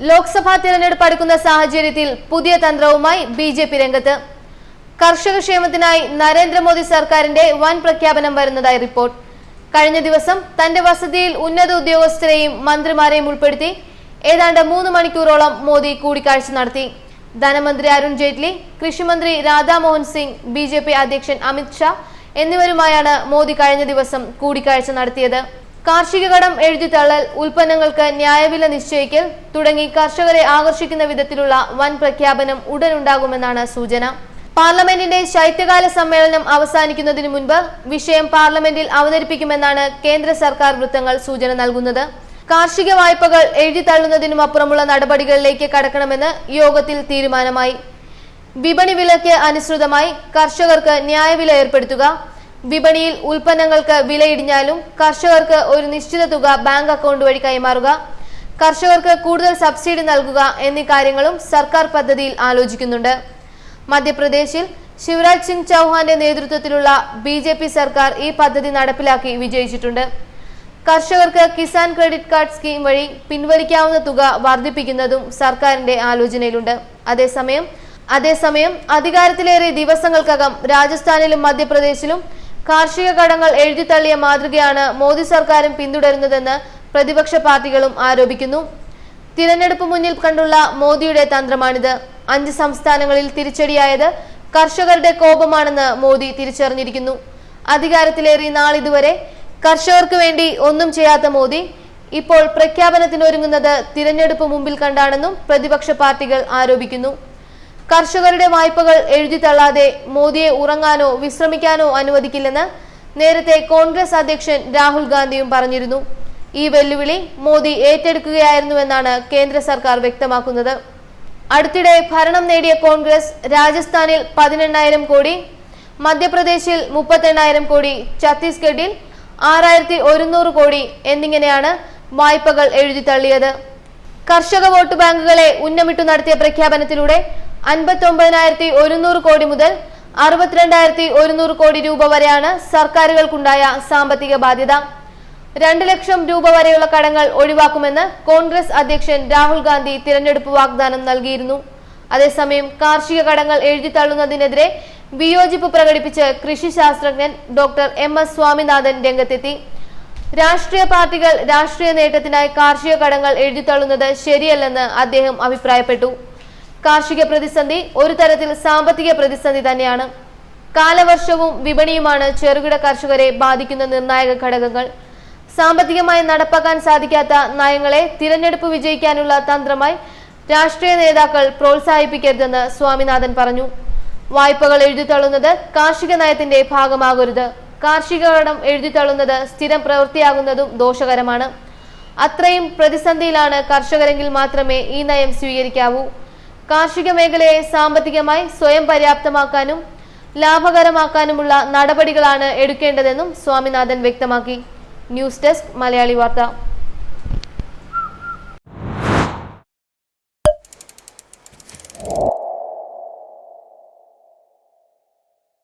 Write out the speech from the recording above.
ലോക്സഭാ തിരഞ്ഞെടുപ്പ് അടുക്കുന്ന സാഹചര്യത്തിൽ പുതിയ തന്ത്രവുമായി ബി ജെ പി രംഗത്ത്. കർഷക ക്ഷേമത്തിനായി നരേന്ദ്രമോദി സർക്കാരിന്റെ വൻ പ്രഖ്യാപനം വരുന്നതായി റിപ്പോർട്ട്. കഴിഞ്ഞ ദിവസം തന്റെ വസതിയിൽ ഉന്നത ഉദ്യോഗസ്ഥരെയും മന്ത്രിമാരെയും ഉൾപ്പെടുത്തി ഏതാണ്ട് മൂന്ന് മണിക്കൂറോളം മോദി കൂടിക്കാഴ്ച നടത്തി. ധനമന്ത്രി അരുൺ ജെയ്റ്റ്ലി കൃഷിമന്ത്രി Radhamohan Singh B J P അധ്യക്ഷൻ അമിത് ഷാ എന്നിവരുമായാണ് മോദി കഴിഞ്ഞ ദിവസം കൂടിക്കാഴ്ച നടത്തിയത്. കാർഷിക കടം എഴുതിത്തള്ളൽ ഉൽപ്പന്നങ്ങൾക്ക് ന്യായവില നിശ്ചയിക്കൽ തുടങ്ങി കർഷകരെ ആകർഷിക്കുന്ന വിധത്തിലുള്ള വൻ പ്രഖ്യാപനം ഉടൻ ഉണ്ടാകുമെന്നാണ് സൂചന. പാർലമെന്റിന്റെ ശൈത്യകാല സമ്മേളനം അവസാനിക്കുന്നതിന് മുൻപ് വിഷയം പാർലമെന്റിൽ അവതരിപ്പിക്കുമെന്നാണ് കേന്ദ്ര സർക്കാർ വൃത്തങ്ങൾ സൂചന നൽകുന്നത്. കാർഷിക വായ്പകൾ എഴുതിത്തള്ളുന്നതിനും അപ്പുറമുള്ള നടപടികളിലേക്ക് കടക്കണമെന്ന് യോഗത്തിൽ തീരുമാനമായി. വിപണി വിലയ്ക്ക് അനുസൃതമായി കർഷകർക്ക് ന്യായവില ഏർപ്പെടുത്തുക വിപണിയിൽ ഉൽപ്പന്നങ്ങൾക്ക് വിലയിടിഞ്ഞാലും കർഷകർക്ക് ഒരു നിശ്ചിത തുക ബാങ്ക് അക്കൗണ്ട് വഴി കൈമാറുക കർഷകർക്ക് കൂടുതൽ സബ്സിഡി നൽകുക എന്നീ കാര്യങ്ങളും സർക്കാർ പദ്ധതിയിൽ ആലോചിക്കുന്നുണ്ട്. മധ്യപ്രദേശിൽ ശിവരാജ് സിംഗ് ചൗഹാന്റെ നേതൃത്വത്തിലുള്ള ബി ജെ പി സർക്കാർ ഈ പദ്ധതി നടപ്പിലാക്കി വിജയിച്ചിട്ടുണ്ട്. കർഷകർക്ക് കിസാൻ ക്രെഡിറ്റ് കാർഡ് സ്കീം വഴി പിൻവലിക്കാവുന്ന തുക വർദ്ധിപ്പിക്കുന്നതും സർക്കാരിന്റെ ആലോചനയിലുണ്ട്. അതേസമയം അതേസമയം അധികാരത്തിലേറെ ദിവസങ്ങൾക്കകം രാജസ്ഥാനിലും മധ്യപ്രദേശിലും കാർഷിക കടങ്ങൾ എഴുതിത്തള്ളിയ മാതൃകയാണ് മോദി സർക്കാരും പിന്തുടരുന്നതെന്ന് പ്രതിപക്ഷ പാർട്ടികളും ആരോപിക്കുന്നു. തിരഞ്ഞെടുപ്പ് മുന്നിൽ കണ്ടുള്ള മോദിയുടെ തന്ത്രമാണിത്. അഞ്ച് സംസ്ഥാനങ്ങളിൽ തിരിച്ചടിയായത് കർഷകരുടെ കോപമാണെന്ന് മോദി തിരിച്ചറിഞ്ഞിരിക്കുന്നു. അധികാരത്തിലേറി നാളിതുവരെ കർഷകർക്ക് വേണ്ടി ഒന്നും ചെയ്യാത്ത മോദി ഇപ്പോൾ പ്രഖ്യാപനത്തിനൊരുങ്ങുന്നത് തിരഞ്ഞെടുപ്പ് മുമ്പിൽ കണ്ടാണെന്നും പ്രതിപക്ഷ പാർട്ടികൾ ആരോപിക്കുന്നു. കർഷകരുടെ വായ്പകൾ എഴുതിത്തള്ളാതെ മോദിയെ ഉറങ്ങാനോ വിശ്രമിക്കാനോ അനുവദിക്കില്ലെന്ന് നേരത്തെ കോൺഗ്രസ് അധ്യക്ഷൻ രാഹുൽ ഗാന്ധിയും പറഞ്ഞിരുന്നു. ഈ വെല്ലുവിളി മോദി ഏറ്റെടുക്കുകയായിരുന്നുവെന്നാണ് കേന്ദ്ര സർക്കാർ വ്യക്തമാക്കുന്നത്. അടുത്തിടെ ഭരണം നേടിയ കോൺഗ്രസ് രാജസ്ഥാനിൽ പതിനെണ്ണായിരം കോടി മധ്യപ്രദേശിൽ മുപ്പത്തെണ്ണായിരം കോടി ഛത്തീസ്ഗഡിൽ ആറായിരത്തി ഒരുന്നൂറ് കോടി എന്നിങ്ങനെയാണ് വായ്പകൾ എഴുതിത്തള്ളിയത് കർഷക വോട്ട് ബാങ്കുകളെ ഉന്നമിട്ടു നടത്തിയ പ്രഖ്യാപനത്തിലൂടെ അൻപത്തി ഒമ്പതിനായിരത്തി ഒരുന്നൂറ് കോടി മുതൽ അറുപത്തിരണ്ടായിരത്തി ഒരുന്നൂറ് കോടി രൂപ വരെയാണ് സർക്കാരുകൾക്കുണ്ടായ സാമ്പത്തിക ബാധ്യത. രണ്ട് ലക്ഷം രൂപ വരെയുള്ള കടങ്ങൾ ഒഴിവാക്കുമെന്ന് കോൺഗ്രസ് അധ്യക്ഷൻ രാഹുൽ ഗാന്ധി തിരഞ്ഞെടുപ്പ് വാഗ്ദാനം നൽകിയിരുന്നു. അതേസമയം കാർഷിക കടങ്ങൾ എഴുതിത്തള്ളുന്നതിനെതിരെ വിയോജിപ്പ് പ്രകടിപ്പിച്ച് കൃഷി ശാസ്ത്രജ്ഞൻ ഡോക്ടർ എം എസ് സ്വാമിനാഥൻ രംഗത്തെത്തി. രാഷ്ട്രീയ പാർട്ടികൾ രാഷ്ട്രീയ നേട്ടത്തിനായി കാർഷിക കടങ്ങൾ എഴുതിത്തള്ളുന്നത് ശരിയല്ലെന്ന് അദ്ദേഹം അഭിപ്രായപ്പെട്ടു. കാർഷിക പ്രതിസന്ധി ഒരു തരത്തിൽ സാമ്പത്തിക പ്രതിസന്ധി തന്നെയാണ്. കാലവർഷവും വിപണിയുമാണ് ചെറുകിട കർഷകരെ ബാധിക്കുന്ന നിർണായക ഘടകങ്ങൾ. സാമ്പത്തികമായി നടപ്പാക്കാൻ സാധിക്കാത്ത നയങ്ങളെ തിരഞ്ഞെടുപ്പ് വിജയിക്കാനുള്ള തന്ത്രമായി രാഷ്ട്രീയ നേതാക്കൾ പ്രോത്സാഹിപ്പിക്കരുതെന്ന് സ്വാമിനാഥൻ പറഞ്ഞു. വായ്പകൾ എഴുതിത്തള്ളുന്നത് കാർഷിക നയത്തിന്റെ ഭാഗമാകരുത്. കാർഷിക കടം എഴുതിത്തള്ളുന്നത് സ്ഥിരം പ്രവൃത്തിയാകുന്നതും ദോഷകരമാണ്. അത്രയും പ്രതിസന്ധിയിലാണ് കർഷകരെങ്കിൽ മാത്രമേ ഈ നയം സ്വീകരിക്കാവൂ. കാർഷിക മേഖലയെ സാമ്പത്തികമായി സ്വയം പര്യാപ്തമാക്കാനും ലാഭകരമാക്കാനുമുള്ള നടപടികളാണ് എടുക്കേണ്ടതെന്നും സ്വാമിനാഥൻ വ്യക്തമാക്കി. ന്യൂസ് ഡെസ്ക് മലയാളി വാർത്ത.